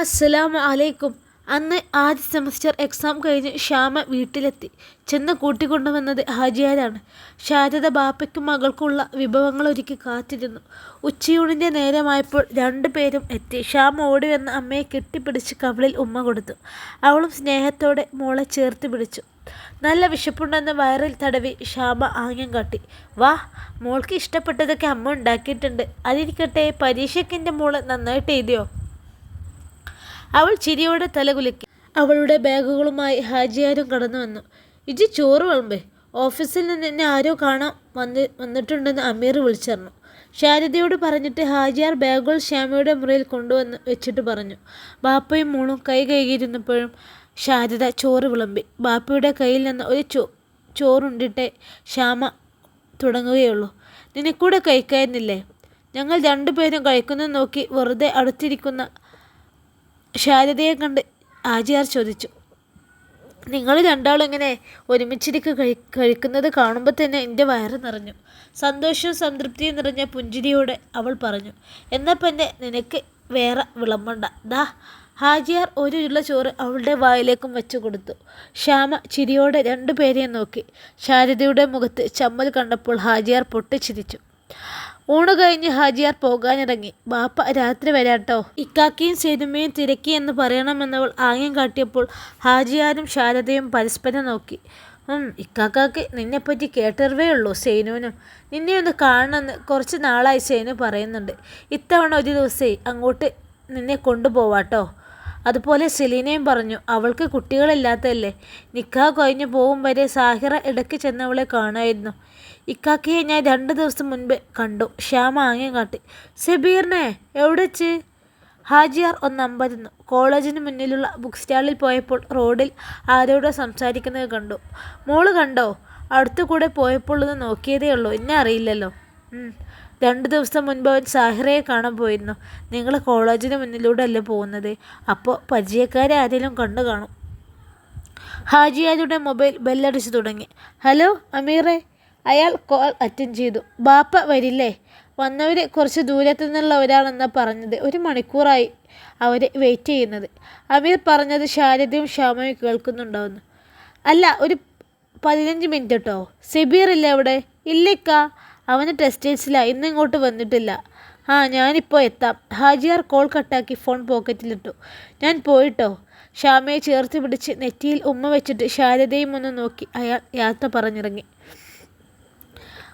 അസ്സലാമു അലൈക്കും. അന്ന് ആദ്യ സെമസ്റ്റർ എക്സാം കഴിഞ്ഞ് ശ്യാമ വീട്ടിലെത്തി. ചെന്ന് കൂട്ടിക്കൊണ്ടുവന്നത് ഹാജിയാരാണ്. ശാരദ ബാപ്പയ്ക്കും മകൾക്കുള്ള വിഭവങ്ങൾ ഒരുക്കി കാത്തിരുന്നു. ഉച്ചയൂണിന്റെ നേരമായപ്പോൾ രണ്ടുപേരും എത്തി. ശ്യാമ ഓടി വന്ന് അമ്മയെ കെട്ടിപ്പിടിച്ച് കവളിൽ ഉമ്മ കൊടുത്തു. അവളും സ്നേഹത്തോടെ മോളെ ചേർത്ത് പിടിച്ചു. നല്ല വിശപ്പുണ്ടെന്ന് വയറിൽ തടവി ശ്യാമ ആംഗ്യം കാട്ടി. വാ മോൾക്ക് ഇഷ്ടപ്പെട്ടതൊക്കെ അമ്മ ഉണ്ടാക്കിയിട്ടുണ്ട്. അതിരിക്കട്ടെ പരീക്ഷയ്ക്ക് എന്റെ മോൾ നന്നായിട്ട് എഴുതിയോ? അവൾ ചിരിയോടെ തലകുലുക്കി. അവളുടെ ബാഗുകളുമായി ഹാജിയാരും കടന്നു വന്നു. ഇജി ചോറ് വിളമ്പേ. ഓഫീസിൽ നിന്ന് എന്നെ ആരോ കാണാൻ വന്ന് വന്നിട്ടുണ്ടെന്ന് അമീർ വിളിച്ചറിഞ്ഞു. ശാരദയോട് പറഞ്ഞിട്ട് ഹാജിയാർ ബാഗുകൾ ശ്യാമയുടെ മുറിയിൽ കൊണ്ടുവന്ന് വെച്ചിട്ട് പറഞ്ഞു. ബാപ്പയും മോളും കൈ കൈകിയിരുന്നപ്പോഴും ശാരദ ചോറ് വിളമ്പി. ബാപ്പയുടെ കയ്യിൽ നിന്ന് ഒരു ചോ ചോറുണ്ടിട്ടേ ശ്യാമ തുടങ്ങുകയുള്ളൂ. നിനക്കൂടെ കഴിക്കായിരുന്നില്ലേ? ഞങ്ങൾ രണ്ടുപേരും കഴിക്കുന്നത് നോക്കി വെറുതെ അടുത്തിരിക്കുന്ന ശാരദയെ കണ്ട് ആചാർ ചോദിച്ചു. നിങ്ങൾ രണ്ടാളും ഇങ്ങനെ ഒരുമിച്ചിരിക്ക് കഴി കഴിക്കുന്നത് കാണുമ്പോൾ തന്നെ എന്റെ വയറ് നിറഞ്ഞു. സന്തോഷവും സംതൃപ്തിയും നിറഞ്ഞ പുഞ്ചിരിയോടെ അവൾ പറഞ്ഞു. എന്നാൽ പിന്നെ നിനക്ക് വേറെ വിളമ്പണ്ട. ദാ ഹാജിയാർ ഒരു ഉരുള ചോറ് അവളുടെ വായിലേക്കും വെച്ചു കൊടുത്തു. ശ്യാമ ചിരിയോടെ രണ്ടുപേരെയും നോക്കി. ശാരദയുടെ മുഖത്ത് ചമ്മൽ കണ്ടപ്പോൾ ഹാജിയാർ പൊട്ടിച്ചിരിച്ചു. ഊണ് കഴിഞ്ഞ് ഹാജിയാർ പോകാനിറങ്ങി. ബാപ്പ രാത്രി വരാട്ടോ. ഇക്കാക്കിയും സേതുമയും തിരക്കി എന്ന് പറയണമെന്നവൾ ആംഗ്യം കാട്ടിയപ്പോൾ ഹാജിയാരും ശാരദയും പരസ്പരം നോക്കി. ഉം ഇക്കാക്കാക്ക് നിന്നെപ്പറ്റി കേട്ടറിവേ ഉള്ളൂ സേനുവിനും. നിന്നെ ഒന്ന് കാണണമെന്ന് കുറച്ച് നാളായി സേനു പറയുന്നുണ്ട്. ഇത്തവണ ഒരു ദിവസേ അങ്ങോട്ട് നിന്നെ കൊണ്ടുപോവാട്ടോ. അതുപോലെ സെലീനയും പറഞ്ഞു അവൾക്ക് കുട്ടികളില്ലാത്തതല്ലേ. നിക്കാ കഴിഞ്ഞു പോകും വരെ സാഹിറ ഇടയ്ക്ക് ചെന്നവളെ കാണുമായിരുന്നു ഇക്കാക്കിയെ ഞാൻ രണ്ട് ദിവസം മുൻപ് കണ്ടു. ശ്യാമ ആംഗ്യം കാട്ടി. സെബീറിനെ എവിടെ വെച്ച്? ഹാജിയാർ ഒന്നമ്പരുന്നു കോളേജിന് മുന്നിലുള്ള ബുക്ക് സ്റ്റാളിൽ പോയപ്പോൾ റോഡിൽ ആരോട് സംസാരിക്കുന്നത് കണ്ടു. മോൾ കണ്ടോ? അടുത്തു കൂടെ പോയപ്പോൾ ഒന്ന് നോക്കിയതേ ഉള്ളൂ. എന്നെ അറിയില്ലല്ലോ. രണ്ട് ദിവസം മുൻപ് അവൻ സാഹിറയെ കാണാൻ പോയിരുന്നു. നിങ്ങൾ കോളേജിന് മുന്നിലൂടെ അല്ലേ പോകുന്നത്? അപ്പോൾ പരിചയക്കാരെ ആരെങ്കിലും കണ്ടു കാണും. ഹാജിയാരുടെ മൊബൈൽ ബെല്ലടിച്ചു തുടങ്ങി. ഹലോ അമീറെ. അയാൾ കോൾ അറ്റൻഡ് ചെയ്തു. ബാപ്പ വരില്ലേ? വന്നവർ കുറച്ച് ദൂരത്തു നിന്നുള്ള ഒരാളെന്നാണ് പറഞ്ഞത്. ഒരു മണിക്കൂറായി അവർ വെയിറ്റ് ചെയ്യുന്നത്. അമീർ പറഞ്ഞത് ശാരദയും ശ്യാമയും കേൾക്കുന്നുണ്ടാവുന്നു. അല്ല ഒരു പതിനഞ്ച് മിനിറ്റ് കേട്ടോ സെബീർ ഇല്ലേ അവിടെ? ഇല്ലേക്ക അവന് ടെസ്റ്റേഴ്സിലാണ് ഇന്നിങ്ങോട്ട് വന്നിട്ടില്ല. ആ ഞാനിപ്പോൾ എത്താം. ഹാജിയാർ കോൾ കട്ടാക്കി ഫോൺ പോക്കറ്റിലിട്ടു ഞാൻ പോയിട്ടോ? ശ്യാമയെ ചേർത്ത് പിടിച്ച് നെറ്റിയിൽ ഉമ്മ വെച്ചിട്ട് ശാരദയും ഒന്ന് നോക്കി അയാൾ യാത്ര പറഞ്ഞിറങ്ങി.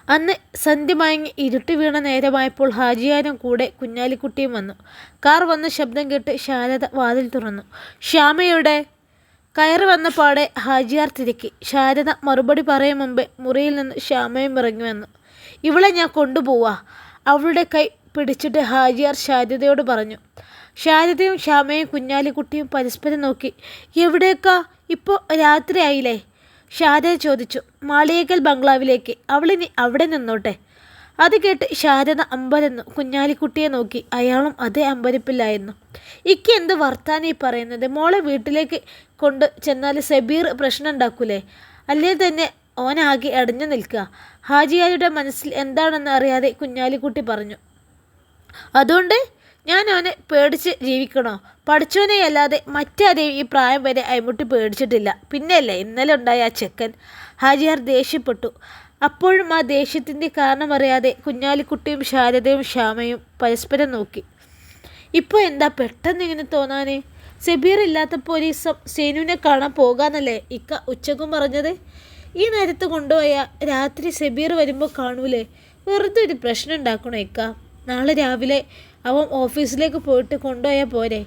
അന്ന് സന്ധ്യ മയങ്ങി ഇരുട്ട് വീണ നേരമായപ്പോൾ ഹാജിയാരും കൂടെ കുഞ്ഞാലിക്കുട്ടിയും വന്നു. കാർ വന്ന ശബ്ദം കേട്ട് ശാരദ വാതിൽ തുറന്നു. ശ്യാമയുടെ. കയറി വന്ന പാടെ ഹാജിയാർ തിരക്കി. ശാരദ മറുപടി പറയും മുമ്പേ മുറിയിൽ നിന്ന് ശ്യാമയും ഇറങ്ങി വന്നു. ഇവളെ ഞാൻ കൊണ്ടുപോവാ. അവളുടെ കൈ പിടിച്ചിട്ട് ഹാജിയാർ ശാരദയോട് പറഞ്ഞു. ശാരദയും ശ്യാമയും കുഞ്ഞാലിക്കുട്ടിയും പരസ്പരം നോക്കി. എവിടേക്കാ? ഇപ്പോൾ രാത്രിയായില്ലേ? ഷാരദ ചോദിച്ചു മാളിയേക്കൽ ബംഗ്ലാവിലേക്ക് അവളിനി അവിടെ നിന്നോട്ടെ? അത് കേട്ട് ശാരദ അമ്പരന്നു കുഞ്ഞാലിക്കുട്ടിയെ നോക്കി. അയാളും അതേ അമ്പരിപ്പില്ലായിരുന്നു ഇക്ക് എന്ത് വർത്താനീ പറയുന്നത്? മോളെ വീട്ടിലേക്ക് കൊണ്ട് ചെന്നാൽ സബീർ പ്രശ്നം ഉണ്ടാക്കൂലേ അല്ലേ തന്നെ ഓനാകെ അടഞ്ഞു നിൽക്കുക ഹാജിയാരുടെ മനസ്സിൽ എന്താണെന്ന് അറിയാതെ കുഞ്ഞാലിക്കുട്ടി പറഞ്ഞു. അതുകൊണ്ട് ഞാൻ അവനെ പേടിച്ച് ജീവിക്കണോ? പഠിച്ചവനെ അല്ലാതെ മറ്റാരെയും ഈ പ്രായം വരെ അയമുട്ടി പേടിച്ചിട്ടില്ല. പിന്നെയല്ലേ ഇന്നലെ ഉണ്ടായ ആ ചെക്കൻ ഹാജിയാർ ദേഷ്യപ്പെട്ടു. അപ്പോഴും ആ ദേഷ്യത്തിന്റെ കാരണമറിയാതെ കുഞ്ഞാലിക്കുട്ടിയും ശാരദയും ശ്യാമയും പരസ്പരം നോക്കി. ഇപ്പോൾ എന്താ പെട്ടെന്ന് ഇങ്ങനെ തോന്നാനേ? സെബീർ ഇല്ലാത്ത പോലീസും സേനുവിനെ കാണാൻ പോകാന്നല്ലേ ഇക്ക ഉച്ചക്കും പറഞ്ഞത്? ഈ നേരത്ത് കൊണ്ടുപോയ രാത്രി സെബീർ വരുമ്പോൾ കാണൂലേ? വെറുതെ ഒരു പ്രശ്നം ഉണ്ടാക്കണോ ഇക്ക? നാളെ രാവിലെ അവൻ ഓഫീസിലേക്ക് പോയിട്ട് കൊണ്ടുപോയാൽ പോരെ.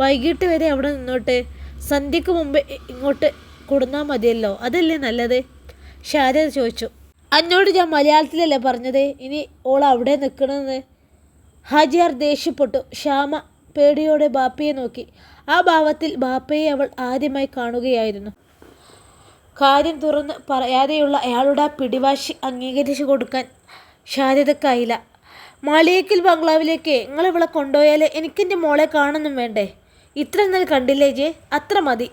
വൈകിട്ട് വരെ അവിടെ നിന്നോട്ട്. സന്ധ്യക്ക് മുമ്പ് ഇങ്ങോട്ട് കൊടുന്നാൽ മതിയല്ലോ. അതല്ലേ നല്ലത്? ശാരദ ചോദിച്ചു. അന്നോട് ഞാൻ മലയാളത്തിലല്ലേ പറഞ്ഞത്? ഇനി ഓൾ അവിടെ നിൽക്കണമെന്ന് ഹാജിയാർ ദേഷ്യപ്പെട്ടു. ശ്യാമ പേടിയോടെ ബാപ്പയെ നോക്കി. ആ ഭാവത്തിൽ ബാപ്പയെ അവൾ ആദ്യമായി കാണുകയായിരുന്നു. കാര്യം തുറന്ന് പറയാതെയുള്ള അയാളുടെ പിടിവാശി അംഗീകരിച്ചു കൊടുക്കാൻ ശാരദക്കായില്ല മാളിയേക്കൽ ബംഗ്ലാവിലേക്ക് നിങ്ങൾ ഇവിടെ കൊണ്ടുപോയാൽ എനിക്കെന്റെ മോളെ കാണുന്നും വേണ്ടേ? ഇത്ര എന്നാൽ കണ്ടില്ലേ ജെ? അത്ര മതി.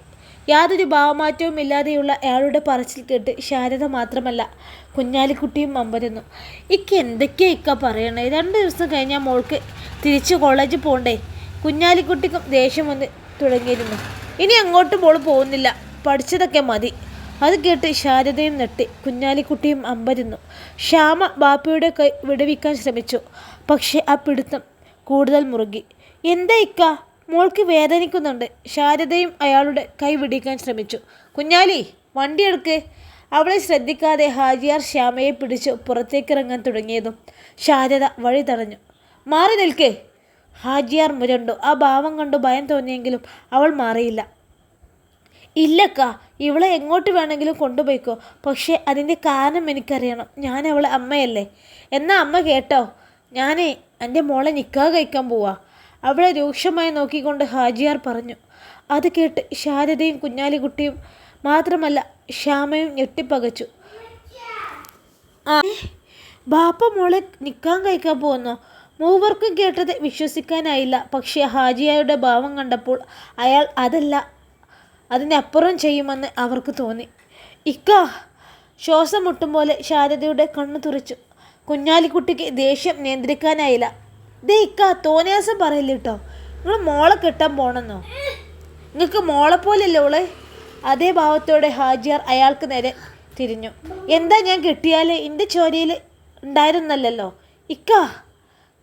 യാതൊരു ഭാവമാറ്റവും ഇല്ലാതെയുള്ള അയാളുടെ പറച്ചിൽ കേട്ട് ശാരദ മാത്രമല്ല കുഞ്ഞാലിക്കുട്ടിയും അമ്പരുന്നു ഇക്ക എന്തൊക്കെയാ ഇക്ക പറയണേ? രണ്ട് ദിവസം കഴിഞ്ഞാൽ മോൾക്ക് തിരിച്ച് കോളേജിൽ പോകണ്ടേ കുഞ്ഞാലിക്കുട്ടിക്കും ദേഷ്യം വന്ന് തുടങ്ങിയിരുന്നു. ഇനി അങ്ങോട്ടും മോൾ പോകുന്നില്ല. പഠിച്ചതൊക്കെ മതി. അത് കേട്ട് ശാരദയും നട്ടി കുഞ്ഞാലിക്കുട്ടിയും അമ്പരുന്നു. ശ്യാമ ബാപ്പയുടെ കൈ വിടുവിക്കാൻ ശ്രമിച്ചു. പക്ഷെ ആ പിടുത്തം കൂടുതൽ മുറുകി. എന്താ ഇക്ക? മോൾക്ക് വേദനിക്കുന്നുണ്ട്. ശാരദയും അയാളുടെ കൈ വിടിക്കാൻ ശ്രമിച്ചു. കുഞ്ഞാലി വണ്ടി എടുക്ക്. അവളെ ശ്രദ്ധിക്കാതെ ഹാജിയാർ ശ്യാമയെ പിടിച്ചു പുറത്തേക്കിറങ്ങാൻ തുടങ്ങിയതും ശാരദ വഴി തടഞ്ഞു. മാറി നിൽക്കേ. ഹാജിയാർ മുരണ്ടു. ആ ഭാവം കണ്ടു ഭയം തോന്നിയെങ്കിലും അവൾ മാറിയില്ല. ഇല്ലക്ക ഇവളെ എങ്ങോട്ട് വേണമെങ്കിലും കൊണ്ടുപോയിക്കോ. പക്ഷേ അതിന്റെ കാരണം എനിക്കറിയണം. ഞാൻ അവളെ അമ്മയല്ലേ. എന്നാ അമ്മ കേട്ടോ. ഞാൻ എന്റെ മോളെ നിൽക്കാതെ കഴിക്കാൻ പോവാ. അവളെ രൂക്ഷമായി നോക്കിക്കൊണ്ട് ഹാജിയാർ പറഞ്ഞു. അത് കേട്ട് ശാരദയും കുഞ്ഞാലിക്കുട്ടിയും മാത്രമല്ല ശ്യാമയും ഞെട്ടിപ്പകച്ചു. ബാപ്പ മോളെ നിൽക്കാൻ കഴിക്കാൻ പോകുന്നോ? മൂവർക്കും കേട്ടത് വിശ്വസിക്കാനായില്ല. പക്ഷേ ഹാജിയായുടെ ഭാവം കണ്ടപ്പോൾ അയാൾ അതല്ല അതിനപ്പുറം ചെയ്യുമെന്ന് അവർക്ക് തോന്നി. ഇക്ക ശ്വാസം മുട്ടും പോലെ ശാരദയുടെ കണ്ണു തുറച്ചു. കുഞ്ഞാലിക്കുട്ടിക്ക് ദേഷ്യം നിയന്ത്രിക്കാനായില്ല. ദേ ഇക്ക തോന്നിയാസം പറയില്ല കേട്ടോ നിങ്ങൾ മോളെ കെട്ടാൻ പോണെന്നോ? നിങ്ങൾക്ക് മോളെ പോലെയല്ലേ ഓളെ? അതേ ഭാവത്തോടെ ഹാജിയാർ അയാൾക്ക് നേരെ തിരിഞ്ഞു. എന്താ ഞാൻ കിട്ടിയാൽ എന്റെ ചോരയിൽ ഉണ്ടായിരുന്നല്ലോ ഇക്ക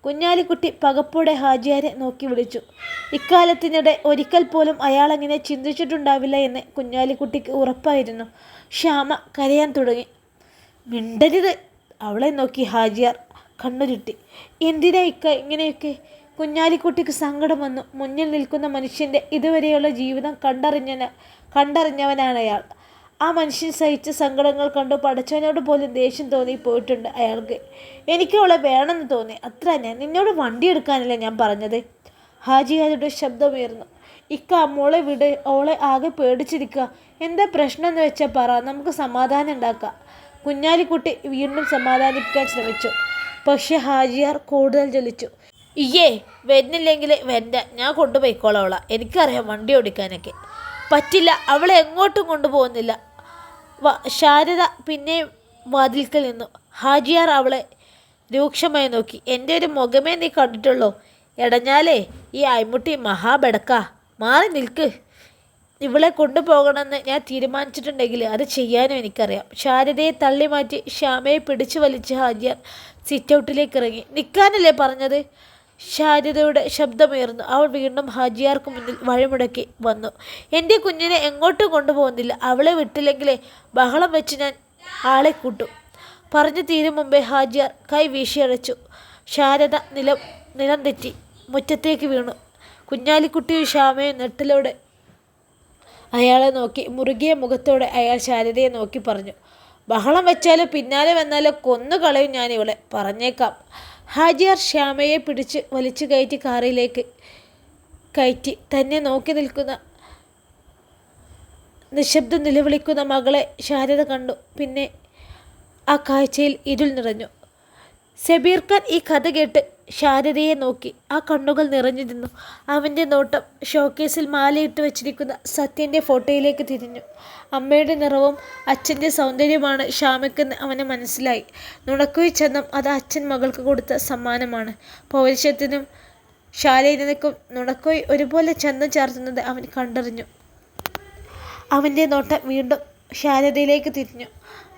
കുഞ്ഞാലിക്കുട്ടി പകപ്പോടെ ഹാജിയാരെ നോക്കി വിളിച്ചു. ഇക്കാലത്തിനിടെ ഒരിക്കൽ പോലും അയാൾ അങ്ങനെ ചിന്തിച്ചിട്ടുണ്ടാവില്ല എന്ന് കുഞ്ഞാലിക്കുട്ടിക്ക് ഉറപ്പായിരുന്നു. ശ്യാമ കരയാൻ തുടങ്ങി. മിണ്ടരുത് അവളെ നോക്കി ഹാജിയാർ കണ്ണുരുട്ടി. എന്തിനാ ഇക്ക ഇങ്ങനെയൊക്കെ? കുഞ്ഞാലിക്കുട്ടിക്ക് സങ്കടം വന്നു. മുന്നിൽ നിൽക്കുന്ന മനുഷ്യന്റെ ഇതുവരെയുള്ള ജീവിതം കണ്ടറിഞ്ഞ കണ്ടറിഞ്ഞവനാണ് അയാൾ. ആ മനുഷ്യൻ സഹിച്ച സങ്കടങ്ങൾ കണ്ടു പഠിച്ചവനോട് പോലും ദേഷ്യം തോന്നി പോയിട്ടുണ്ട് അയാൾക്ക്. എനിക്ക് അവളെ വേണമെന്ന് തോന്നി. അത്ര തന്നെ നിന്നോട് വണ്ടി എടുക്കാനല്ലേ ഞാൻ പറഞ്ഞത്? ഹാജിയാരുടെ ശബ്ദമുയർന്നു ഇക്ക മോളെ വിട്. അവളെ ആകെ പേടിച്ചിരിക്കുക എന്താ പ്രശ്നം എന്ന് വെച്ചാൽ പറ. നമുക്ക് സമാധാനം ഉണ്ടാക്കാം. കുഞ്ഞാലിക്കുട്ടി വീണ്ടും സമാധാനിപ്പിക്കാൻ ശ്രമിച്ചു. പക്ഷേ ഹാജിയാർ കൂടുതൽ ജ്വലിച്ചു. ഇയ്യേ വരുന്നില്ലെങ്കിൽ വരണ്ട. ഞാൻ കൊണ്ടുപോയിക്കോളാം അവളാ. എനിക്കറിയാം വണ്ടി ഓടിക്കാനൊക്കെ. പറ്റില്ല. അവളെ എങ്ങോട്ടും കൊണ്ടുപോകുന്നില്ല. ശാരദ പിന്നെ വാതിൽക്കൽ നിന്നു. ഹാജിയാർ അവളെ രൂക്ഷമായി നോക്കി. എന്റെ ഒരു മുഖമേ നീ കണ്ടിട്ടുള്ളൂ. എടഞ്ഞാലേ ഈ അയ്മുട്ടി മഹാബെടക്ക. മാറി നിൽക്ക്. ഇവളെ കൊണ്ടുപോകണമെന്ന് ഞാൻ തീരുമാനിച്ചിട്ടുണ്ടെങ്കിൽ അത് ചെയ്യാനും എനിക്കറിയാം. ശാരദയെ തള്ളി മാറ്റി ശ്യാമയെ പിടിച്ചു വലിച്ച് ഹാജിയാർ സിറ്റൗട്ടിലേക്ക് ഇറങ്ങി. നിൽക്കാനല്ലേ പറഞ്ഞത്? ശാരദയുടെ ശബ്ദമുയർന്നു. അവൾ വീണ്ടും ഹാജിയാർക്ക് മുന്നിൽ വഴിമുടക്കി വന്നു. എന്റെ കുഞ്ഞിനെ എങ്ങോട്ടും കൊണ്ടുപോകുന്നില്ല. അവളെ വിട്ടില്ലെങ്കിലേ ബഹളം വെച്ച് ഞാൻ ആളെ കൂട്ടും പറഞ്ഞു തീരും മുമ്പേ ഹാജിയാർ കൈ വീശിയടച്ചു. ശാരദ നിലം നിലം തെറ്റി മുറ്റത്തേക്ക് വീണു. കുഞ്ഞാലിക്കുട്ടിയും ശ്യാമയും നെട്ടിലൂടെ അയാളെ നോക്കി മുറുകിയ മുഖത്തോടെ അയാൾ ശാരദയെ നോക്കി പറഞ്ഞു ബഹളം വെച്ചാലോ പിന്നാലെ വന്നാലോ കൊന്നു കളയും ഞാൻ പറഞ്ഞേക്കാം. ഹാജിയാർ ശ്യാമയെ പിടിച്ച് വലിച്ചു കയറ്റി കാറിലേക്ക് കയറ്റി. തന്നെ നോക്കി നിൽക്കുന്ന നിശബ്ദം നിലവിളിക്കുന്ന മകളെ ശാരദ കണ്ടു. പിന്നെ ആ കാഴ്ചയിൽ ഇരുൾ നിറഞ്ഞു. സബീർ ഖാൻ ഈ കഥ കേട്ട് ശാരദയെ നോക്കി ആ കണ്ണുകൾ നിറഞ്ഞു നിന്നു. അവന്റെ നോട്ടം ഷോക്കേസിൽ മാലയിട്ട് വച്ചിരിക്കുന്ന സത്യന്റെ ഫോട്ടോയിലേക്ക് തിരിഞ്ഞു. അമ്മയുടെ നിറവും അച്ഛന്റെ സൗന്ദര്യമാണ് ശ്യാമയ്ക്കെന്ന് അവന് മനസ്സിലായി. നുണക്കുയി ചന്തം അത് അച്ഛൻ മകൾക്ക് കൊടുത്ത സമ്മാനമാണ്. പൗരുഷത്തിനും ശാലീനതയ്ക്കും നുണക്കുയി ഒരുപോലെ ചന്തം ചേർത്തുന്നത് അവൻ കണ്ടറിഞ്ഞു. അവന്റെ നോട്ടം വീണ്ടും ശാരദയിലേക്ക് തിരിഞ്ഞു.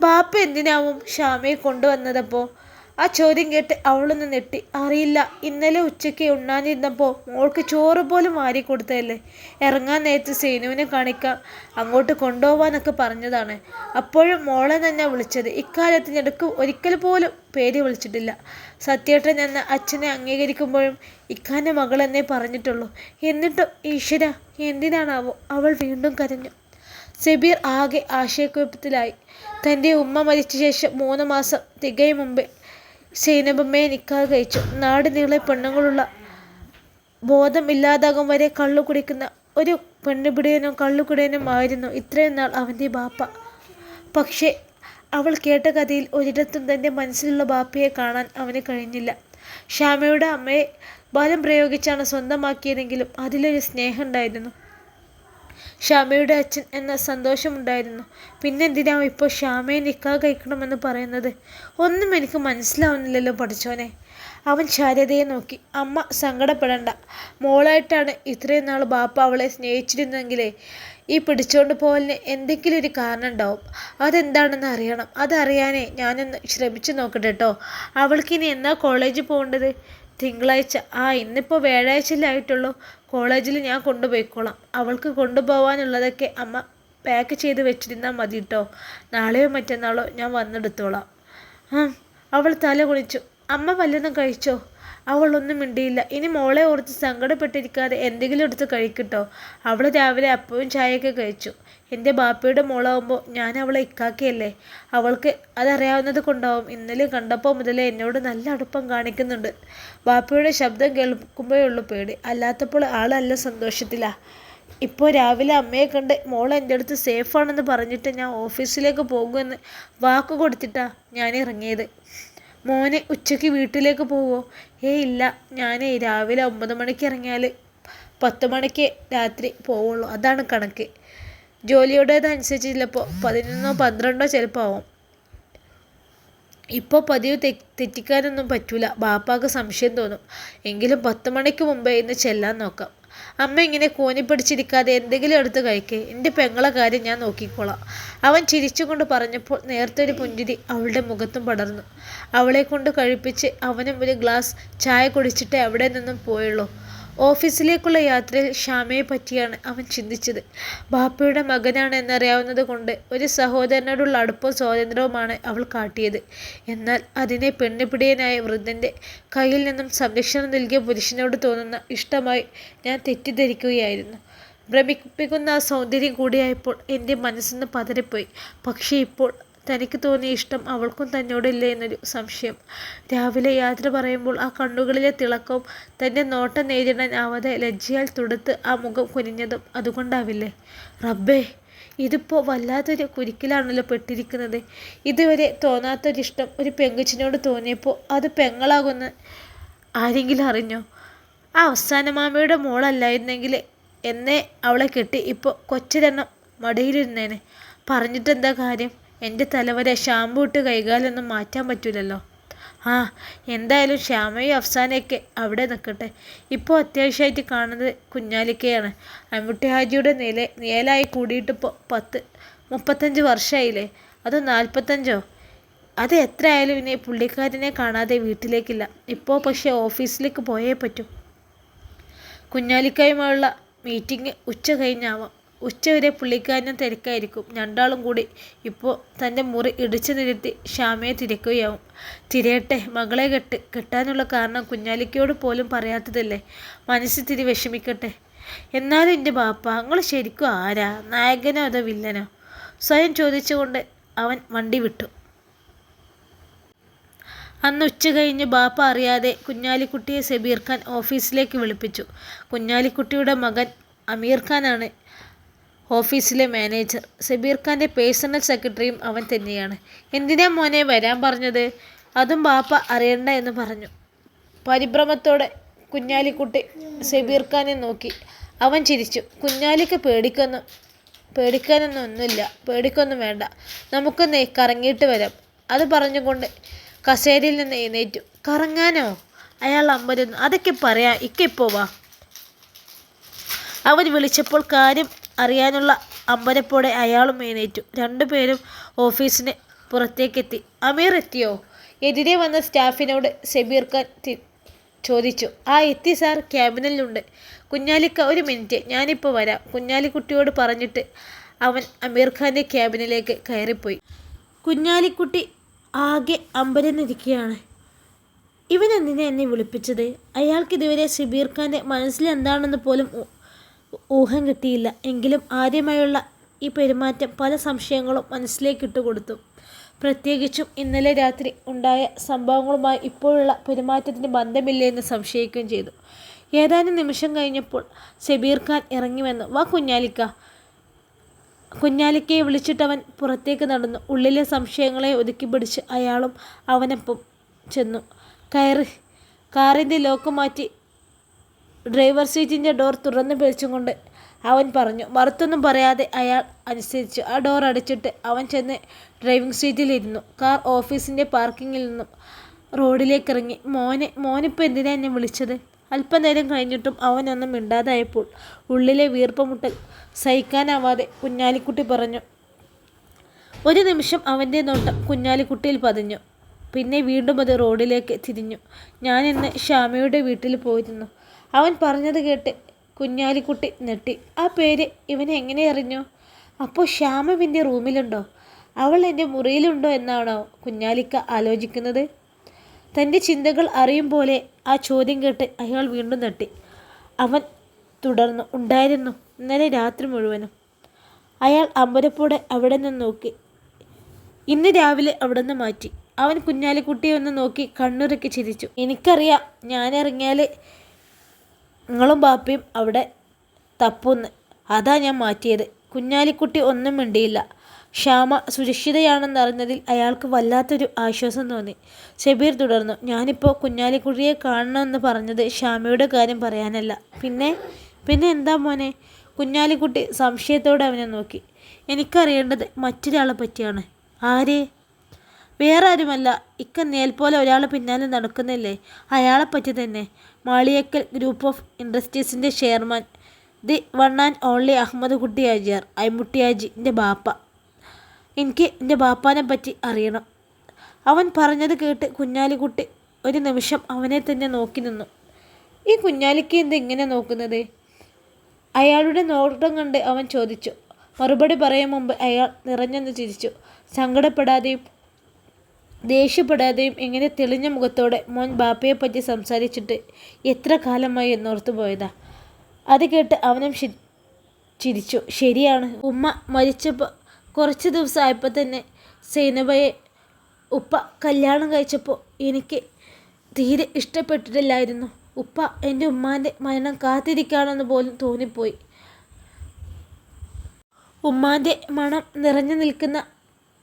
ബാപ്പ എന്തിനാവും ശ്യാമയെ കൊണ്ടുവന്നതപ്പോൾ ആ ചോദ്യം കേട്ട് അവളൊന്ന് നെട്ടി അറിയില്ല ഇന്നലെ ഉച്ചയ്ക്ക് ഉണ്ണാനിരുന്നപ്പോൾ മോൾക്ക് ചോറ് പോലും വാരി കൊടുത്തതല്ലേ? ഇറങ്ങാൻ നേരത്ത് സേനുവിനെ കാണിക്കാം അങ്ങോട്ട് കൊണ്ടുപോവാന്നൊക്കെ പറഞ്ഞതാണ്. അപ്പോഴും മോളെ തന്നെ വിളിച്ചത്. ഇക്കാലത്ത് ഞടുക്ക് ഒരിക്കൽ പോലും പേര് വിളിച്ചിട്ടില്ല. സത്യേട്ടൻ എന്ന അച്ഛനെ അംഗീകരിക്കുമ്പോഴും ഇക്കാന്റെ മകളെന്നേ പറഞ്ഞിട്ടുള്ളൂ. എന്നിട്ടും ഈശ്വര എന്തിനാണാവോ അവൾ വീണ്ടും കരഞ്ഞു. സെബീർ ആകെ ആശയക്കുഴപ്പത്തിലായി. തന്റെ ഉമ്മ മരിച്ച ശേഷം മൂന്ന് മാസം തികയും മുമ്പേ സൈനബമ്മയെ നിക്കാതെ കഴിച്ചു. നാട് നീളെ പെണ്ണുങ്ങളുള്ള ബോധം ഇല്ലാതാകും വരെ കള്ളു കുടിക്കുന്ന ഒരു പെണ്ണുപിടിയനും കള്ളുകുടിയനും ആയിരുന്നു. ഇത്രയും നാൾ അവന്റെ ബാപ്പ. പക്ഷേ അവൾ കേട്ട കഥയിൽ ഒരിടത്തും തന്റെ മനസ്സിലുള്ള ബാപ്പയെ കാണാൻ അവന് കഴിഞ്ഞില്ല. ശ്യാമയുടെ അമ്മയെ ബലം പ്രയോഗിച്ചാണ് സ്വന്തമാക്കിയതെങ്കിലും അതിലൊരു സ്നേഹം ഉണ്ടായിരുന്നു. ശ്യാമയുടെ അച്ഛൻ എന്ന സന്തോഷമുണ്ടായിരുന്നു. പിന്നെന്തിനാ ഇപ്പോൾ ശ്യാമയെ നിക്കാ കഴിക്കണമെന്ന് പറയുന്നത്? ഒന്നും എനിക്ക് മനസ്സിലാവുന്നില്ലല്ലോ പഠിച്ചോനെ അവൻ ശാരദയെ നോക്കി. അമ്മ സങ്കടപ്പെടണ്ട. മോളായിട്ടാണ് ഇത്രയും നാൾ ബാപ്പ അവളെ സ്നേഹിച്ചിരുന്നെങ്കിലേ ഈ പിടിച്ചോണ്ട് പോകലിന് എന്തെങ്കിലും ഒരു കാരണം ഉണ്ടാവും. അതെന്താണെന്ന് അറിയണം. അതറിയാനേ ഞാനൊന്ന് ശ്രമിച്ചു നോക്കട്ടെ കേട്ടോ അവൾക്കിനി എന്നാ കോളേജിൽ പോകേണ്ടത്? തിങ്കളാഴ്ച. ആ ഇന്നിപ്പോൾ വ്യാഴാഴ്ചയല്ലേ ആയിട്ടുള്ളൂ. കോളേജിൽ ഞാൻ കൊണ്ടുപോയിക്കോളാം. അവൾക്ക് കൊണ്ടുപോകാനുള്ളതൊക്കെ അമ്മ പാക്ക് ചെയ്ത് വെച്ചിരുന്നാൽ മതി കേട്ടോ നാളെയോ മറ്റന്നാളോ ഞാൻ വന്നെടുത്തോളാം. അവൾ തല കുളിച്ചു അമ്മ വല്ലതും കഴിച്ചോ? അവളൊന്നും മിണ്ടിയില്ല. ഇനി മോളെ ഓർത്ത് സങ്കടപ്പെട്ടിരിക്കാതെ എന്തെങ്കിലും എടുത്ത് കഴിക്കട്ടോ. അവൾ രാവിലെ അപ്പവും ചായയൊക്കെ കഴിച്ചു. എന്റെ ബാപ്പയുടെ മോളാവുമ്പോൾ ഞാൻ അവളെ ഇക്കാക്കിയല്ലേ? അവൾക്ക് അതറിയാവുന്നത് കൊണ്ടാവും. ഇന്നലെ കണ്ടപ്പോൾ മുതലേ എന്നോട് നല്ല അടുപ്പം കാണിക്കുന്നുണ്ട്. ബാപ്പയുടെ ശബ്ദം കേൾക്കുമ്പോഴേ ഉള്ളൂ പേടി. അല്ലാത്തപ്പോൾ ആളല്ല സന്തോഷത്തിലാണ് ഇപ്പോൾ രാവിലെ അമ്മയെ കണ്ട് മോൾ എന്റെ അടുത്ത് സേഫാണെന്ന് പറഞ്ഞിട്ട് ഞാൻ ഓഫീസിലേക്ക് പോകുമെന്ന് വാക്ക് കൊടുത്തിട്ടാണ് ഞാൻ ഇറങ്ങിയത് മോനെ ഉച്ചയ്ക്ക് വീട്ടിലേക്ക് പോവോ? ഏ ഇല്ല. ഞാനേ രാവിലെ ഒമ്പത് മണിക്ക് ഇറങ്ങിയാൽ പത്ത് മണിക്ക് രാത്രി പോവുള്ളൂ. അതാണ് കണക്ക്. ജോലിയുടേതനുസരിച്ച് ചിലപ്പോൾ പതിനൊന്നോ പന്ത്രണ്ടോ ചിലപ്പോൾ ആവും. ഇപ്പോൾ പതിവ് തെ തെറ്റിക്കാനൊന്നും പറ്റൂല. ബാപ്പാക്ക് സംശയം തോന്നും. എങ്കിലും പത്ത് മണിക്ക് മുമ്പേ ഇന്ന് ചെല്ലാൻ നോക്കാം. അമ്മ ഇങ്ങനെ കൂനിപ്പിടിച്ചിരിക്കാതെ എന്തെങ്കിലും എടുത്ത് കഴിക്കേ. എന്റെ പെങ്ങളെ കാര്യം ഞാൻ നോക്കിക്കോളാം. അവൻ ചിരിച്ചുകൊണ്ട് പറഞ്ഞപ്പോൾ നേരത്തെ ഒരു പുഞ്ചിരി അവളുടെ മുഖത്തും പടർന്നു. അവളെ കൊണ്ട് കഴിപ്പിച്ച് അവനും ഒരു ഗ്ലാസ് ചായ കുടിച്ചിട്ടേ അവിടെ നിന്നും പോയുള്ളൂ. ഓഫീസിലേക്കുള്ള യാത്രയിൽ ഷാമയെ പറ്റിയാണ് അവൻ ചിന്തിച്ചത്. ബാപ്പയുടെ മകനാണ് എന്നറിയാവുന്നത് കൊണ്ട് ഒരു സഹോദരനോടുള്ള അടുപ്പവും സ്വാതന്ത്ര്യവുമാണ് അവൾ കാട്ടിയത്. എന്നാൽ അതിനെ പെണ്ണുപിടിയനായ വൃദ്ധന്റെ കയ്യിൽ നിന്നും സംരക്ഷണം നൽകിയ പുരുഷനോട് തോന്നുന്ന ഇഷ്ടമായി ഞാൻ തെറ്റിദ്ധരിക്കുകയായിരുന്നു. ഭ്രമിപ്പിക്കുന്ന ആ സൗന്ദര്യം കൂടിയായപ്പോൾ എന്റെ മനസ്സിന്ന് പതറിപ്പോയി. പക്ഷേ ഇപ്പോൾ തനിക്ക് തോന്നിയ ഇഷ്ടം അവൾക്കും തന്നോടില്ലേ എന്നൊരു സംശയം. രാവിലെ യാത്ര പറയുമ്പോൾ ആ കണ്ണുകളിലെ തിളക്കവും തന്റെ നോട്ടം നേരിടാൻ ആവാതെ ലജ്ജയാൽ തുടുത്ത് ആ മുഖം കുനിഞ്ഞതും അതുകൊണ്ടാവില്ലേ? റബ്ബേ ഇതിപ്പോൾ വല്ലാത്തൊരു കുരുക്കിലാണല്ലോ പെട്ടിരിക്കുന്നത്. ഇതുവരെ തോന്നാത്തൊരിഷ്ടം ഒരു പെങ്കുച്ചിനോട് തോന്നിയപ്പോൾ അത് പെങ്ങളാകുന്ന ആരെങ്കിലും അറിഞ്ഞോ? ആ അവസാന മാമയുടെ മോളല്ലായിരുന്നെങ്കിൽ എന്നെ അവളെ കെട്ടി ഇപ്പോൾ കൊച്ചിലെണ്ണം മടിയിലിരുന്നേനെ. പറഞ്ഞിട്ടെന്താ കാര്യം? എന്റെ തലവരെ ഷാമ്പു ഇട്ട് കൈകാലൊന്നും മാറ്റാൻ പറ്റില്ലല്ലോ ആ എന്തായാലും ശ്യാമയും അഫ്സാനയൊക്കെ അവിടെ നിൽക്കട്ടെ ഇപ്പോൾ അത്യാവശ്യമായിട്ട് കാണുന്നത് കുഞ്ഞാലിക്കയാണ്. അമ്മുട്ടി ഹാജിയുടെ നില നിയലായി കൂടിയിട്ടിപ്പോൾ പത്ത് മുപ്പത്തഞ്ച് വർഷമായില്ലേ അതോ നാൽപ്പത്തഞ്ചോ അത് എത്ര ആയാലും ഇനി പുള്ളിക്കാരനെ കാണാതെ വീട്ടിലേക്കില്ല. ഇപ്പോൾ പക്ഷേ ഓഫീസിലേക്ക് പോയേ പറ്റൂ. കുഞ്ഞാലിക്കായുമായുള്ള മീറ്റിംഗ് ഉച്ച കഴിഞ്ഞാവാം. ഉച്ചവരെ പുള്ളിക്കാരനും തിരക്കായിരിക്കും. രണ്ടാളും കൂടി ഇപ്പോൾ തന്റെ മുറി ഇടിച്ചു നിരത്തി ശ്യാമയെ തിരക്കുകയാവും. തിരയട്ടെ മകളെ കെട്ട് കെട്ടാനുള്ള കാരണം കുഞ്ഞാലിക്കയോട് പോലും പറയാത്തതല്ലേ? മനസ്സിൽ തിരി വിഷമിക്കട്ടെ. എന്നാലും എന്റെ ബാപ്പ നിങ്ങൾ ശരിക്കും ആരാ? നായകനോ അതോ വില്ലനോ? സ്വയം ചോദിച്ചുകൊണ്ട് അവൻ വണ്ടി വിട്ടു. അന്ന് ഉച്ച കഴിഞ്ഞ് ബാപ്പ അറിയാതെ കുഞ്ഞാലിക്കുട്ടിയെ സബീർ ഖാൻ ഓഫീസിലേക്ക് വിളിപ്പിച്ചു. കുഞ്ഞാലിക്കുട്ടിയുടെ മകൻ അമീർ ഖാനാണ് ഓഫീസിലെ മാനേജർ. സബീർ ഖാന്റെ പേഴ്സണൽ സെക്രട്ടറിയും അവൻ തന്നെയാണ്. എന്തിനാ മോനെ വരാൻ പറഞ്ഞത്? അതും ബാപ്പ അറിയണ്ട എന്ന് പറഞ്ഞു. പരിഭ്രമത്തോടെ കുഞ്ഞാലിക്കുട്ടി സബീർ ഖാനെ നോക്കി. അവൻ ചിരിച്ചു. കുഞ്ഞാലിക്ക് പേടിക്കൊന്നും പേടിക്കാനൊന്നും ഒന്നുമില്ല. പേടിക്കൊന്നും വേണ്ട. നമുക്കൊന്ന് കറങ്ങിയിട്ട് വരാം. അത് പറഞ്ഞുകൊണ്ട് കസേരയിൽ നിന്ന് എഴുന്നേറ്റു. കറങ്ങാനോ? അയാൾ അമ്പരുന്നു. അതൊക്കെ പറയാം. ഇക്കിപ്പോ വാ. അവൻ വിളിച്ചപ്പോൾ കാര്യം അറിയാനുള്ള അമ്പരപ്പോടെ അയാളും എഴുന്നേറ്റു. രണ്ടുപേരും ഓഫീസിന് പുറത്തേക്കെത്തി. അമീർ എത്തിയോ? എതിരെ വന്ന സ്റ്റാഫിനോട് സെബീർ ഖാൻ ചോദിച്ചു. ആ എത്തി സാർ. ക്യാബിനിലുണ്ട്. കുഞ്ഞാലിക്ക ഒരു മിനിറ്റ്. ഞാനിപ്പോൾ വരാം. കുഞ്ഞാലിക്കുട്ടിയോട് പറഞ്ഞിട്ട് അവൻ അമീർ ഖാന്റെ ക്യാബിനിലേക്ക് കയറിപ്പോയി. കുഞ്ഞാലിക്കുട്ടി ആകെ അമ്പരന്നിരിക്കുകയാണ്. ഇവൻ എന്നെ വിളിപ്പിച്ചത്? അയാൾക്കിതുവരെ ഷബീർ ഖാന്റെ മനസ്സിലെന്താണെന്ന് പോലും ഊഹം കിട്ടിയില്ല. എങ്കിലും ആദ്യമായുള്ള ഈ പെരുമാറ്റം പല സംശയങ്ങളും മനസ്സിലേക്ക് ഇട്ടുകൊടുത്തു പ്രത്യേകിച്ചും ഇന്നലെ രാത്രി ഉണ്ടായ സംഭവങ്ങളുമായി ഇപ്പോഴുള്ള പെരുമാറ്റത്തിന് ബന്ധമില്ലേ എന്ന് സംശയിക്കുകയും ചെയ്തു. ഏതാനും നിമിഷം കഴിഞ്ഞപ്പോൾ ഷബീർ ഖാൻ ഇറങ്ങി വന്നു വാ കുഞ്ഞാലിക്ക. കുഞ്ഞാലിക്കയെ വിളിച്ചിട്ടവൻ പുറത്തേക്ക് നടന്നു. ഉള്ളിലെ സംശയങ്ങളെ ഒതുക്കി പിടിച്ച് അയാളും അവനൊപ്പം ചെന്നു. കയറി കാറിന്റെ ലോക്ക് മാറ്റി ഡ്രൈവർ സീറ്റിന്റെ ഡോർ തുറന്നു പിടിച്ചുകൊണ്ട് അവൻ പറഞ്ഞു മറുത്തൊന്നും പറയാതെ അയാൾ അനുസരിച്ചു ആ ഡോർ അടച്ചിട്ട് അവൻ ചെന്ന് ഡ്രൈവിംഗ് സീറ്റിലിരുന്നു കാർ ഓഫീസിന്റെ പാർക്കിങ്ങിൽ നിന്നും റോഡിലേക്ക് ഇറങ്ങി. മോനെ മോനിപ്പോൾ എന്തിനാ എന്നെ വിളിച്ചത്? അല്പനേരം കഴിഞ്ഞിട്ടും അവനൊന്നും മിണ്ടാതായപ്പോൾ ഉള്ളിലെ വീർപ്പമുട്ടൽ സഹിക്കാനാവാതെ കുഞ്ഞാലിക്കുട്ടി പറഞ്ഞു ഒരു നിമിഷം അവന്റെ നോട്ടം കുഞ്ഞാലിക്കുട്ടിയിൽ പതിഞ്ഞു. പിന്നെ വീണ്ടും അത് റോഡിലേക്ക് തിരിഞ്ഞു. ഞാൻ ഇന്ന് ശ്യാമയുടെ വീട്ടിൽ പോയിരുന്നു. അവൻ പറഞ്ഞത് കേട്ട് കുഞ്ഞാലിക്കുട്ടി നെട്ടി ആ പേര് ഇവൻ എങ്ങനെ അറിഞ്ഞു? അപ്പോൾ ശ്യാമവിന്റെ റൂമിലുണ്ടോ? അവൾ എന്റെ മുറിയിലുണ്ടോ എന്നാണോ കുഞ്ഞാലിക്ക ആലോചിക്കുന്നത്? തന്റെ ചിന്തകൾ അറിയും പോലെ ആ ചോദ്യം കേട്ട് അയാൾ വീണ്ടും നട്ടി അവൻ തുടർന്നു ഉണ്ടായിരുന്നു. ഇന്നലെ രാത്രി മുഴുവനും. അയാൾ അമ്പരപ്പോടെ അവിടെ നിന്ന് നോക്കി. ഇന്ന് രാവിലെ അവിടെ നിന്ന് മാറ്റി. അവൻ കുഞ്ഞാലിക്കുട്ടിയെ ഒന്ന് നോക്കി കണ്ണുറക്കി ചിരിച്ചു. എനിക്കറിയാം. ഞാൻ ഇറങ്ങിയാൽ നിങ്ങളും ബാപ്പയും അവിടെ തപ്പുന്ന്. അതാ ഞാൻ മാറ്റിയത്. കുഞ്ഞാലിക്കുട്ടി ഒന്നും മിണ്ടിയില്ല. ശ്യാമ സുരക്ഷിതയാണെന്നറിഞ്ഞതിൽ അയാൾക്ക് വല്ലാത്തൊരു ആശ്വാസം തോന്നി. ഷബീർ തുടർന്നു. ഞാനിപ്പോൾ കുഞ്ഞാലിക്കുട്ടിയെ കാണണമെന്ന് പറഞ്ഞത് ശ്യാമയുടെ കാര്യം പറയാനല്ല. പിന്നെ? പിന്നെ എന്താ മോനെ? കുഞ്ഞാലിക്കുട്ടി സംശയത്തോടെ അവനെ നോക്കി. എനിക്കറിയേണ്ടത് മറ്റൊരാളെ പറ്റിയാണ്. ആരെ? വേറെ ആരുമല്ല. ഇക്ക നേൽ പോലെ ഒരാളെ പിന്നാലെ നടക്കുന്നില്ലേ? അയാളെ പറ്റി തന്നെ. Maliyakkal group of ഇൻഡസ്ട്രീസിന്റെ chairman the one and only Ahammad Kutty Hajiyar അയ്മുട്ടിയാജിന്റെ ബാപ്പ. എനിക്ക് എന്റെ ബാപ്പാനെ പറ്റി അറിയണം. അവൻ പറഞ്ഞത് കേട്ട് കുഞ്ഞാലിക്കുട്ടി ഒരു നിമിഷം അവനെ തന്നെ നോക്കി നിന്നു. ഈ കുഞ്ഞാലിക്ക് എന്ത് ഇങ്ങനെ നോക്കുന്നത്? അയാളുടെ നോട്ടം കണ്ട് അവൻ ചോദിച്ചു. മറുപടി പറയും മുമ്പ് അയാൾ നിറഞ്ഞെന്ന് ചിരിച്ചു. സങ്കടപ്പെടാതെയും ദേഷ്യപ്പെടാതെയും ഇങ്ങനെ തെളിഞ്ഞ മുഖത്തോടെ മോൻ ബാപ്പയെപ്പറ്റി സംസാരിച്ചിട്ട് എത്ര കാലമായി എന്നോർത്തു പോയതാ. അത് കേട്ട് അവനും ചിരിച്ചു. ശരിയാണ്. ഉമ്മ മരിച്ചപ്പോൾ കുറച്ച് ദിവസമായപ്പോൾ തന്നെ സൈനബയെ ഉപ്പ കല്യാണം കഴിച്ചപ്പോൾ എനിക്ക് തീരെ ഇഷ്ടപ്പെട്ടിട്ടില്ലായിരുന്നു. ഉപ്പ എന്റെ ഉമ്മാന്റെ മരണം കാത്തിരിക്കുകയാണെന്ന് പോലും തോന്നിപ്പോയി. ഉമ്മാന്റെ മണം നിറഞ്ഞു നിൽക്കുന്ന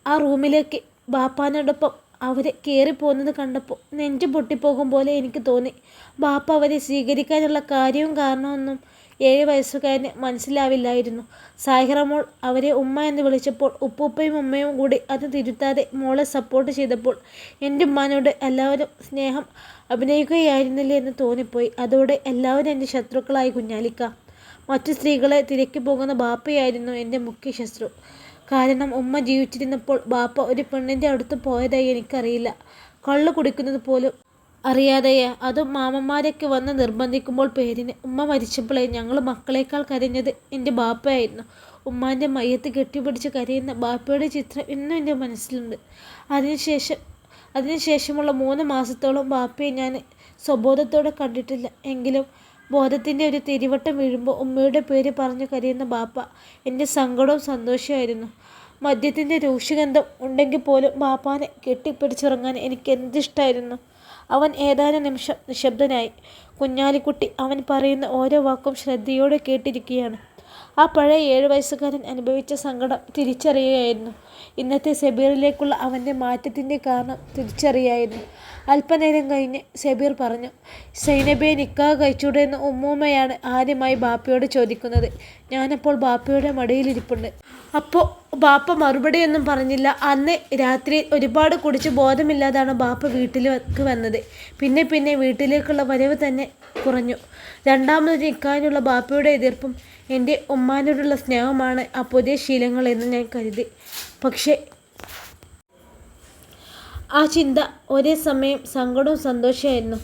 ആ റൂമിലേക്ക് ബാപ്പാനോടൊപ്പം അവരെ കയറിപ്പോകുന്നത് കണ്ടപ്പോൾ നെഞ്ചു പൊട്ടിപ്പോകും പോലെ എനിക്ക് തോന്നി. ബാപ്പ അവരെ സ്വീകരിക്കാനുള്ള കാര്യവും കാരണമൊന്നും ഏഴ് വയസ്സുകാരന് മനസ്സിലാവില്ലായിരുന്നു. സാഹിറമോൾ അവരെ ഉമ്മ എന്ന് വിളിച്ചപ്പോൾ ഉപ്പൂപ്പയും ഉമ്മയും കൂടി അത് തിരുത്താതെ മോളെ സപ്പോർട്ട് ചെയ്തപ്പോൾ എന്റെ ഉമ്മാനോട് എല്ലാവരും സ്നേഹം അഭിനയിക്കുകയായിരുന്നില്ലേ എന്ന് തോന്നിപ്പോയി. അതോടെ എല്ലാവരും എന്റെ ശത്രുക്കളായി കുഞ്ഞാലിക്ക. മറ്റു സ്ത്രീകളെ തിരക്കി പോകുന്ന ബാപ്പയായിരുന്നു എന്റെ മുഖ്യ ശത്രു. കാരണം ഉമ്മ ജീവിച്ചിരുന്നപ്പോൾ ബാപ്പ ഒരു പെണ്ണിന്റെ അടുത്ത് പോയതായി എനിക്കറിയില്ല. കള്ളു കുടിക്കുന്നത് പോലും അറിയാതെയാ. അതും മാമന്മാരൊക്കെ വന്ന് നിർബന്ധിക്കുമ്പോൾ പേരിന് ഉമ്മ മരിച്ചപ്പോഴേ ഞങ്ങൾ മക്കളേക്കാൾ കരഞ്ഞത് എന്റെ ബാപ്പയായിരുന്നു. ഉമ്മാന്റെ മയ്യത്ത് കെട്ടിപ്പിടിച്ച് കരയുന്ന ബാപ്പയുടെ ചിത്രം ഇന്നും എന്റെ മനസ്സിലുണ്ട്. അതിനുശേഷം അതിനുശേഷമുള്ള മൂന്ന് മാസത്തോളം ബാപ്പയെ ഞാൻ സ്വബോധത്തോടെ കണ്ടിട്ടില്ല. എങ്കിലും ബോധത്തിന്റെ ഒരു തിരിവട്ടം വീഴുമ്പോൾ ഉമ്മയുടെ പേര് പറഞ്ഞു കരയുന്ന ബാപ്പ എന്റെ സങ്കടവും സന്തോഷമായിരുന്നു മദ്യത്തിന്റെ രൂക്ഷഗന്ധം ഉണ്ടെങ്കിൽ പോലും ബാപ്പാനെ കെട്ടിപ്പിടിച്ചിറങ്ങാൻ എനിക്ക് എന്തിഷ്ടമായിരുന്നു അവൻ ഏതാനും നിമിഷം നിശബ്ദനായി. കുഞ്ഞാലിക്കുട്ടി അവൻ പറയുന്ന ഓരോ വാക്കും ശ്രദ്ധയോടെ കേട്ടിരിക്കുകയാണ്. ആ പഴയ ഏഴു വയസ്സുകാരൻ അനുഭവിച്ച സങ്കടം തിരിച്ചറിയുകയായിരുന്നു. ഇന്നത്തെ സെബീറിലേക്കുള്ള അവന്റെ മാറ്റത്തിന്റെ കാരണം തിരിച്ചറിയായിരുന്നു. അല്പനേരം കഴിഞ്ഞ് സബീർ പറഞ്ഞു സൈനബയെ നിക്കാഹ് കഴിച്ചൂടെ എന്ന് ഉമ്മൂമ്മയാണ് ആദ്യമായി ബാപ്പയോട് ചോദിക്കുന്നത്. ഞാനപ്പോൾ ബാപ്പയുടെ മടിയിലിരിപ്പുണ്ട്. അപ്പോൾ ബാപ്പ മറുപടിയൊന്നും പറഞ്ഞില്ല. അന്ന് രാത്രി ഒരുപാട് കുടിച്ച് ബോധമില്ലാതാണ് ബാപ്പ വീട്ടിലേക്ക് വന്നത്. പിന്നെ പിന്നെ വീട്ടിലേക്കുള്ള വരവ് തന്നെ കുറഞ്ഞു. രണ്ടാമത് നിൽക്കാനുള്ള ബാപ്പയുടെ എതിർപ്പും എന്റെ ഉമ്മാനോടുള്ള സ്നേഹമാണ് ആ പുതിയ ഞാൻ കരുതി. പക്ഷേ ആ ചിന്ത ഒരേ സമയം സങ്കടവും സന്തോഷമായിരുന്നു.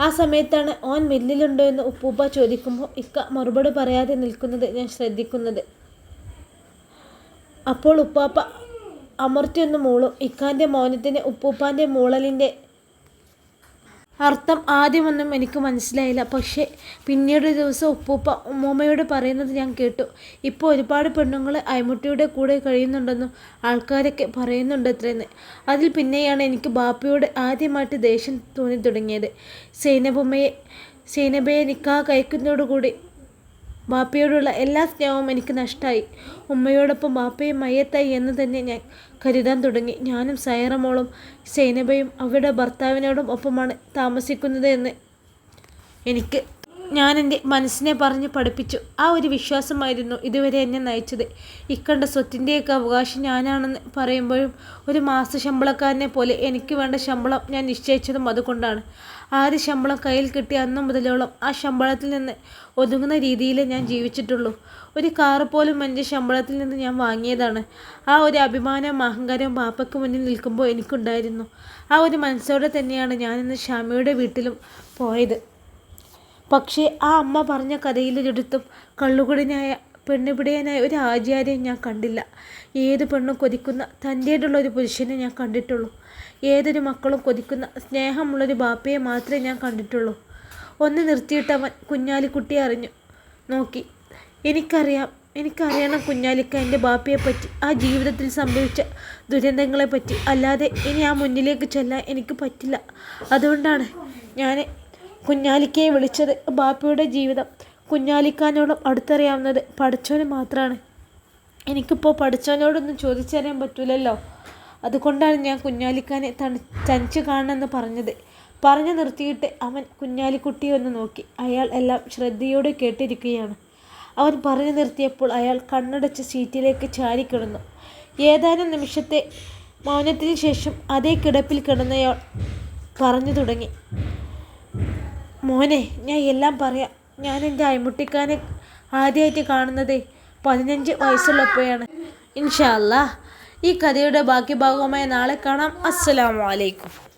ആ സമയത്താണ് ഓൻ മില്ലിലുണ്ടോ എന്ന് ഉപ്പൂപ്പ ചോദിക്കുമ്പോൾ ഇക്ക മറുപടി പറയാതെ നിൽക്കുന്നത് ഞാൻ ശ്രദ്ധിക്കുന്നത്. അപ്പോൾ ഉപ്പാപ്പ അമർത്തിയൊന്ന് മൂളും. ഇക്കാന്റെ മൗനത്തിന് ഉപ്പൂപ്പാന്റെ മൂളലിന്റെ അർത്ഥം ആദ്യമൊന്നും എനിക്ക് മനസ്സിലായില്ല. പക്ഷേ പിന്നീട് ഒരു ദിവസം ഉപ്പൂപ്പ ഉമ്മൂമ്മയോട് പറയുന്നത് ഞാൻ കേട്ടു. ഇപ്പോൾ ഒരുപാട് പെണ്ണുങ്ങൾ അയമുട്ടിയുടെ കൂടെ കഴിയുന്നുണ്ടെന്നും ആൾക്കാരൊക്കെ പറയുന്നുണ്ട് അത്രയെന്ന് അതിൽ പിന്നെയാണ് എനിക്ക് ബാപ്പയോട് ആദ്യമായിട്ട് ദേഷ്യം തോന്നി തുടങ്ങിയത്. സൈനബുമ്മയെ സൈനബയെ നിക്കാ കഴിക്കുന്നതോടുകൂടി ബാപ്പയോടുള്ള എല്ലാ സ്നേഹവും എനിക്ക് നഷ്ടമായി ഉമ്മയോടൊപ്പം ബാപ്പയും മയ്യത്തായി എന്ന് തന്നെ ഞാൻ കരുതാൻ തുടങ്ങി. ഞാനും സൈറമോളും സൈനബയും അവരുടെ ഭർത്താവിനോടും ഒപ്പമാണ് താമസിക്കുന്നത് എന്ന് എനിക്ക് ഞാൻ എന്റെ മനസ്സിനെ പറഞ്ഞ് പഠിപ്പിച്ചു. ആ ഒരു വിശ്വാസമായിരുന്നു ഇതുവരെ എന്നെ നയിച്ചത്. ഇക്കണ്ട സ്വത്തിന്റെയൊക്കെ അവകാശം ഞാനാണെന്ന് പറയുമ്പോഴും ഒരു മാസ ശമ്പളക്കാരനെ പോലെ എനിക്ക് വേണ്ട ശമ്പളം ഞാൻ നിശ്ചയിച്ചതും അതുകൊണ്ടാണ്. ആദ്യ ശമ്പളം കയ്യിൽ കിട്ടിയ അന്ന് മുതലോളം ആ ശമ്പളത്തിൽ നിന്ന് ഒതുങ്ങുന്ന രീതിയിലേ ഞാൻ ജീവിച്ചിട്ടുള്ളൂ. ഒരു കാറ് പോലും എന്റെ ശമ്പളത്തിൽ നിന്ന് ഞാൻ വാങ്ങിയതാണ്. ആ ഒരു അഭിമാനവും അഹങ്കാരവും ബാപ്പയ്ക്ക് മുന്നിൽ നിൽക്കുമ്പോൾ എനിക്കുണ്ടായിരുന്നു. ആ ഒരു മനസ്സോടെ തന്നെയാണ് ഞാൻ ഞാനിന്ന് ഷാമയുടെ വീട്ടിലും പോയത്. പക്ഷേ ആ അമ്മ പറഞ്ഞ കഥയിലൊരിടത്തും കള്ളുകുടിനായ പെണ്ണുപിടിയനായ ഒരു ആചാര്യം ഞാൻ കണ്ടില്ല. ഏത് പെണ്ണും കൊതിക്കുന്ന തന്റേതുള്ള ഒരു പുരുഷനെ ഞാൻ കണ്ടിട്ടുള്ളൂ. ഏതൊരു മക്കളും കൊതിക്കുന്ന സ്നേഹമുള്ളൊരു ബാപ്പയെ മാത്രമേ ഞാൻ കണ്ടിട്ടുള്ളൂ. ഒന്ന് നിർത്തിയിട്ടവൻ കുഞ്ഞാലിക്കുട്ടിയെ അറിഞ്ഞു. നോക്കി. എനിക്കറിയാം. എനിക്കറിയണം കുഞ്ഞാലിക്ക എന്റെ ബാപ്പയെപ്പറ്റി ആ ജീവിതത്തിൽ സംഭവിച്ച ദുരന്തങ്ങളെപ്പറ്റി. അല്ലാതെ ഇനി ആ മുന്നിലേക്ക് ചെല്ലാൻ എനിക്ക് പറ്റില്ല. അതുകൊണ്ടാണ് ഞാൻ കുഞ്ഞാലിക്കയെ വിളിച്ചത്. ബാപ്പയുടെ ജീവിതം കുഞ്ഞാലിക്കാനോളം അടുത്തറിയാവുന്നത് പഠിച്ചവന് മാത്രമാണ് എനിക്കിപ്പോൾ പഠിച്ചവനോടൊന്നും ചോദിച്ചറിയാൻ പറ്റൂലല്ലോ. അതുകൊണ്ടാണ് ഞാൻ കുഞ്ഞാലിക്കാനെ തണി തനിച്ച് കാണണമെന്ന് പറഞ്ഞത്. പറഞ്ഞു നിർത്തിയിട്ട് അവൻ കുഞ്ഞാലിക്കുട്ടിയെ ഒന്ന് നോക്കി. അയാൾ എല്ലാം ശ്രദ്ധയോടെ കേട്ടിരിക്കുകയാണ്. അവൻ പറഞ്ഞു നിർത്തിയപ്പോൾ അയാൾ കണ്ണടച്ച് സീറ്റിലേക്ക് ചാരിക്കിടന്നു ഏതാനും നിമിഷത്തെ മൗനത്തിന് ശേഷം അതേ കിടപ്പിൽ കിടന്നയാൾ പറഞ്ഞു തുടങ്ങി. മോനെ ഞാൻ എല്ലാം പറയാം. ഞാൻ എന്റെ അയമുട്ടിക്കാനെ ആദ്യമായിട്ട് കാണുന്നത് പതിനഞ്ച് വയസ്സുള്ളപ്പോഴാണ്. ഇൻഷാല്ല ഈ കഥയുടെ ബാക്കി ഭാഗവുമായി നാളെ കാണാം. അസ്സലാമു അലൈക്കും.